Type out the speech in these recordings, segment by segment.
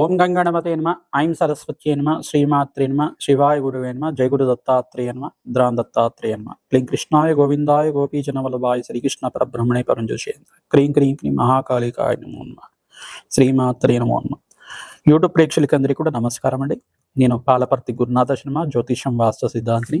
ఓం గంగణపతే నమ ఐం సరస్వత్యే నమ శ్రీమాత్రే నమ శివాయ గురువే నమ జయ గురు దత్తాత్రేయ నమ ద్రాన్ దత్తాత్రేయ నమ. క్లీం కృష్ణాయ గోవిందాయ గోపీజన వల్లభాయ శ్రీకృష్ణ పరబ్రహ్మణే పరంజోషేంద్ర క్రీం క్రీం క్రీం మహాకాళికాయ నమో నమ. శ్రీమాత్రే నమో నమ. యూట్యూబ్ కూడా నమస్కారం అండి నేను పాలపర్తి గురునాథ శర్మ జ్యోతిషం వాస్తు సిద్ధాంతిని.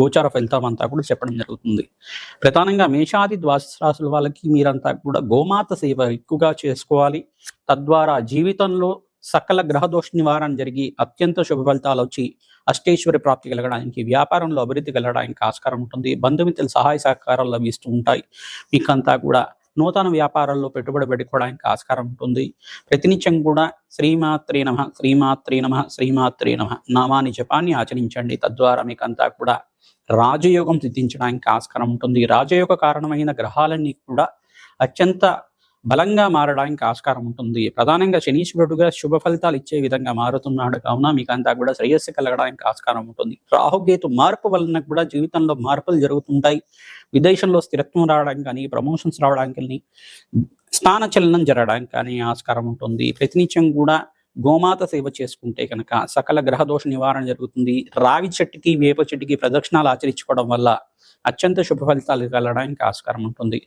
గోచార ఫలితం అంతా కూడా చెప్పడం జరుగుతుంది. ప్రధానంగా మేషాది ద్వాదశ వాళ్ళకి మీరంతా కూడా గోమాత సేవ ఎక్కువగా చేసుకోవాలి. తద్వారా జీవితంలో సకల గ్రహదోష నివారణ జరిగి అత్యంత శుభ ఫలితాలు వచ్చి అష్టేశ్వరి ప్రాప్తి కలగడానికి వ్యాపారంలో అభివృద్ధి కలగడానికి ఆస్కారం ఉంటుంది. బంధుమిత్రుల సహాయ సహకారాలు లభిస్తూ ఉంటాయి. మీకంతా కూడా నూతన వ్యాపారాల్లో పెట్టుబడి పెట్టుకోవడానికి ఆస్కారం ఉంటుంది. ప్రతినిత్యం కూడా శ్రీమాత్రి నమ శ్రీమాత్రి నమ శ్రీమాత్రి నమ నామాని జపాన్ని ఆచరించండి. తద్వారా మీకంతా కూడా రాజయోగం సిద్ధించడానికి ఆస్కారం ఉంటుంది. రాజయోగ కారణమైన గ్రహాలన్నీ కూడా అత్యంత బలంగా మారడానికి ఆస్కారం ఉంటుంది. ప్రధానంగా శనీశ్వరుడుగా శుభ ఫలితాలు ఇచ్చే విధంగా మారుతున్నాడు. కావున మీకు అంతా కూడా శ్రేయస్సు కలగడానికి ఆస్కారం ఉంటుంది. రాహుకేతు మార్పు వలన కూడా జీవితంలో మార్పులు జరుగుతుంటాయి. విదేశంలో స్థిరత్వం రావడానికి కానీ ప్రమోషన్స్ రావడానికి కానీ స్థాన చలనం జరగడానికి కానీ ఆస్కారం ఉంటుంది. ప్రతినిత్యం కూడా గోమాత సేవ చేసుకుంటే కనుక సకల గ్రహదోష నివారణ జరుగుతుంది. రావి చెట్టుకి వేప చెట్టుకి ప్రదక్షిణాలు ఆచరించుకోవడం వల్ల అత్యంత శుభ ఫలితాలు కలగడానికి ఆస్కారం ఉంటుంది.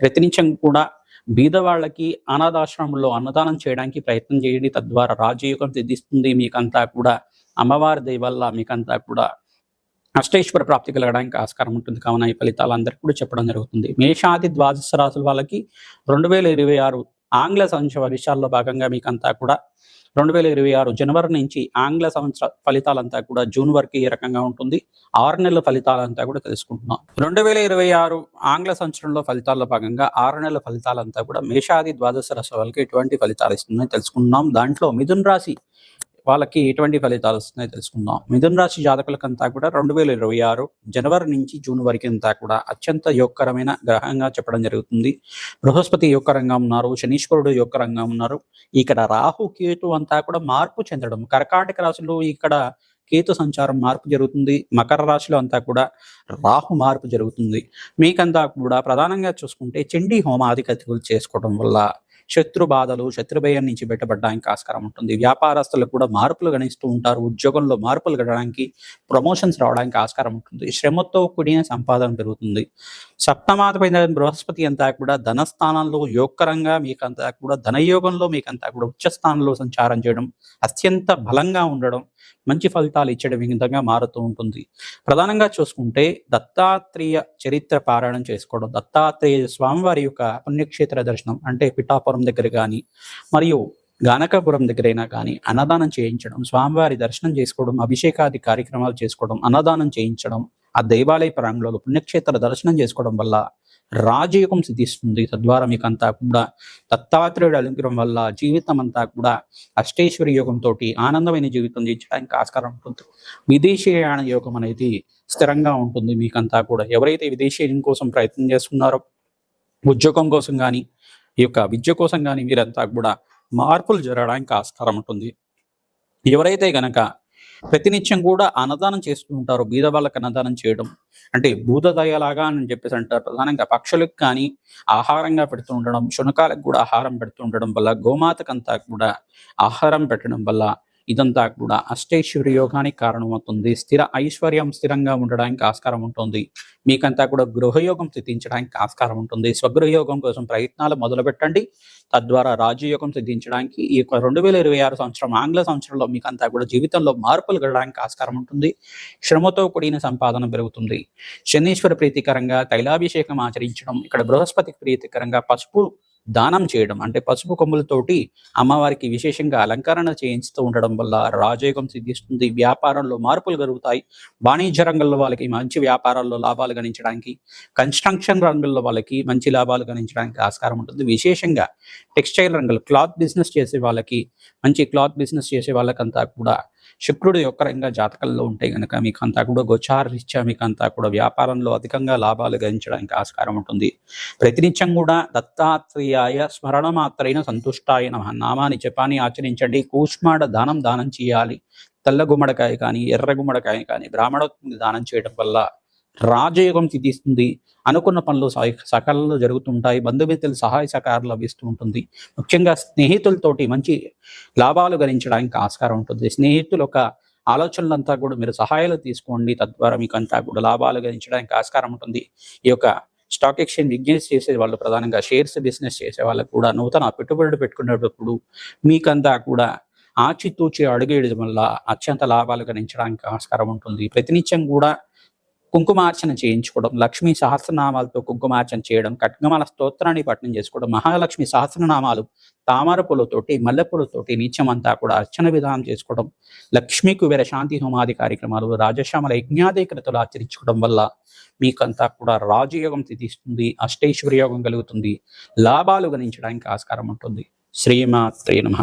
ప్రతినిత్యం కూడా బీదవాళ్ళకి అనాథాశ్రమంలో అన్నదానం చేయడానికి ప్రయత్నం చేయండి. తద్వారా రాజయోగం సిద్ధిస్తుంది. మీకంతా కూడా అమ్మవారి దయవల్ల మీకంతా కూడా అష్టేశ్వర ప్రాప్తి కలగడానికి ఆస్కారం ఉంటుంది. కావున ఈ ఫలితాలు అందరికీ కూడా చెప్పడం జరుగుతుంది. మేషాది ద్వాదశ రాసుల వాళ్ళకి రెండు వేల ఇరవై ఆరు ఆంగ్ల సంవత్సర వర్షాల్లో భాగంగా మీకంతా కూడా రెండు వేల ఇరవై ఆరు జనవరి నుంచి ఆంగ్ల సంవత్సర ఫలితాలంతా కూడా జూన్ వరకు ఏ రకంగా ఉంటుంది. ఆరు నెలల ఫలితాలంతా కూడా తెలుసుకుంటున్నాం. రెండు వేల ఇరవై ఆరు ఆంగ్ల సంవత్సరంలో ఫలితాల్లో భాగంగా ఆరు నెలల ఫలితాలంతా కూడా మేషాది ద్వాదశ రసవాళ్ళకి ఎటువంటి ఫలితాలు ఇస్తుందని తెలుసుకుంటున్నాం. దాంట్లో మిథున్ రాశి వాళ్ళకి ఎటువంటి ఫలితాలు వస్తున్నాయో తెలుసుకుందాం. మిథున్ రాశి జాతకులకంతా కూడా రెండు వేల ఇరవై ఆరు జనవరి నుంచి జూన్ వరకు అంతా కూడా అత్యంత యోగకరమైన గ్రహంగా చెప్పడం జరుగుతుంది. బృహస్పతి యోగకరంగా ఉన్నారు శనీశ్వరుడు యోగకరంగా ఉన్నారు. ఇక్కడ రాహు కేతు అంతా కూడా మార్పు చెందడం కర్కాటక రాశిలో ఇక్కడ కేతు సంచారం మార్పు జరుగుతుంది. మకర రాశిలో అంతా కూడా రాహు మార్పు జరుగుతుంది. మీకంతా కూడా ప్రధానంగా చూసుకుంటే చండీ హోమాధికతులు చేసుకోవడం వల్ల శత్రు బాధలు శత్రుభయం నుంచి బయటపడడానికి ఆస్కారం ఉంటుంది. వ్యాపారస్తులకు కూడా మార్పులు గణిస్తూ ఉంటారు. ఉద్యోగంలో మార్పులు గడడానికి ప్రమోషన్స్ రావడానికి ఆస్కారం ఉంటుంది. శ్రమతో కూడిన సంపాదన పెరుగుతుంది. సప్తమాతమైన బృహస్పతి అంతా కూడా ధనస్థానంలో యోగకరంగా మీకంతా కూడా ధనయోగంలో మీకంతా కూడా ఉచ్చ స్థానంలో సంచారం చేయడం అత్యంత బలంగా ఉండడం మంచి ఫలితాలు ఇచ్చడం విధంగా మారుతూ ఉంటుంది. ప్రధానంగా చూసుకుంటే దత్తాత్రేయ చరిత్ర పారాయణం చేసుకోవడం దత్తాత్రేయ స్వామివారి యొక్క పుణ్యక్షేత్ర దర్శనం అంటే పిఠాపురం దగ్గర కానీ మరియు గానకాపురం దగ్గరైనా కానీ అన్నదానం చేయించడం స్వామివారి దర్శనం చేసుకోవడం అభిషేకాది కార్యక్రమాలు చేసుకోవడం అన్నదానం చేయించడం ఆ దేవాలయ ప్రాంగణంలో పుణ్యక్షేత్ర దర్శనం చేసుకోవడం వల్ల రాజయోగం సిద్ధిస్తుంది. తద్వారా మీకు అంతా కూడా దత్తాత్రేయుడు అలంకరం వల్ల జీవితం అంతా కూడా అష్టేశ్వరి యోగంతో ఆనందమైన జీవితం జీవించడానికి ఆస్కారం ఉంటుంది. విదేశీయాన యోగం అనేది స్థిరంగా ఉంటుంది. మీకంతా కూడా ఎవరైతే విదేశీయం కోసం ప్రయత్నం చేస్తున్నారో ఉద్యోగం కోసం కానీ ఈ యొక్క విద్య కోసం కానీ మీరంతా కూడా మార్పులు జరగడానికి ఆస్కారం ఉంటుంది. ఎవరైతే గనక ప్రతినిత్యం కూడా అన్నదానం చేస్తూ ఉంటారు బీద వాళ్ళకి అన్నదానం చేయడం అంటే భూతదయలాగా అని చెప్పేసి అంటారు. ప్రధానంగా పక్షులకు కానీ ఆహారంగా పెడుతూ ఉండడం శునకాలకు కూడా ఆహారం పెడుతూ ఉండడం వల్ల గోమాతకంతా కూడా ఆహారం పెట్టడం వల్ల ఇదంతా కూడా అష్టైశ్వర్య యోగానికి కారణమవుతుంది. స్థిర ఐశ్వర్యం స్థిరంగా ఉండడానికి ఆస్కారం ఉంటుంది. మీకంతా కూడా గృహయోగం సిద్ధించడానికి ఆస్కారం ఉంటుంది. స్వగృహయోగం కోసం ప్రయత్నాలు మొదలుపెట్టండి. తద్వారా రాజయోగం సిద్ధించడానికి ఈ యొక్క రెండు వేల ఇరవై ఆరు సంవత్సరం ఆంగ్ల సంవత్సరంలో మీకంతా కూడా జీవితంలో మార్పులు గడడానికి ఆస్కారం ఉంటుంది. శ్రమతో కూడిన సంపాదన పెరుగుతుంది. శనీశ్వర ప్రీతికరంగా తైలాభిషేకం ఆచరించడం ఇక్కడ బృహస్పతి ప్రీతికరంగా పసుపు దానం చేయడం అంటే పసుపు కొమ్ములతోటి అమ్మవారికి విశేషంగా అలంకరణ చేయించుతూ ఉండడం వల్ల రాజయోగం సిద్ధిస్తుంది. వ్యాపారంలో మార్పులు కలుగుతాయి వాణిజ్య రంగంలో వాళ్ళకి మంచి వ్యాపారాల్లో లాభాలు గణించడానికి కన్స్ట్రక్షన్ రంగంలో వాళ్ళకి మంచి లాభాలు గణించడానికి ఆస్కారం ఉంటుంది. విశేషంగా టెక్స్టైల్ రంగంలో క్లాత్ బిజినెస్ చేసే వాళ్ళకి మంచి క్లాత్ బిజినెస్ చేసే వాళ్ళకంతా కూడా శుక్రుడు యొక్క రంగా జాతకంలో ఉంటే గనక మీకు అంతా కూడా గోచార రీత్యా మీకు అంతా కూడా వ్యాపారంలో అధికంగా లాభాలు గణించడానికి ఆస్కారం ఉంటుంది. ప్రతినిత్యం కూడా దత్తాత్రేయాయ స్మరణ మాత్రైన సంతుష్టాయ నామాన్ని జపాన్ని ఆచరించండి. కూష్మాడ దానం దానం చేయాలి. తెల్ల గుమ్మడికాయ కానీ ఎర్ర గుమ్మడికాయ కానీ బ్రాహ్మణోత్పత్తి దానం చేయడం వల్ల రాజయోగం తీస్తుంది అనుకున్న పనులు సకాలంలో జరుగుతుంటాయి. బంధుమిత్రులు సహాయ సహకారాలు లభిస్తూ ఉంటుంది. ముఖ్యంగా స్నేహితులతోటి మంచి లాభాలు గణించడానికి ఆస్కారం ఉంటుంది. స్నేహితుల యొక్క ఆలోచనలంతా కూడా మీరు సహాయాలు తీసుకోండి. తద్వారా మీకు అంతా కూడా లాభాలు గణించడానికి ఆస్కారం ఉంటుంది. ఈ యొక్క స్టాక్ ఎక్స్చేంజ్ బిజినెస్ చేసే వాళ్ళు ప్రధానంగా షేర్స్ బిజినెస్ చేసే వాళ్ళకు కూడా నూతన పెట్టుబడులు పెట్టుకునేటప్పుడు మీకంతా కూడా ఆచితూచి అడుగేయడం వల్ల అత్యంత లాభాలు గణించడానికి ఆస్కారం ఉంటుంది. ప్రతినిత్యం కూడా కుంకుమార్చన చేయించుకోవడం లక్ష్మీ సహస్రనామాలతో కుంకుమార్చన చేయడం ఖడ్గమాల స్తోత్రాన్ని పఠనం చేసుకోవడం మహాలక్ష్మి సహస్రనామాలు తామర పూలతోటి మల్లెపూలతోటి నిత్యమంతా కూడా అర్చన విధానం చేసుకోవడం లక్ష్మీ కుబేర శాంతి హోమాది కార్యక్రమాలు రాజశ్యామల యజ్ఞాధికృతలు ఆచరించుకోవడం వల్ల మీకంతా కూడా రాజయోగం సిద్ధిస్తుంది అష్టైశ్వర్యోగం కలుగుతుంది లాభాలు గణించడానికి ఆస్కారం ఉంటుంది. శ్రీమాత్రే నమ.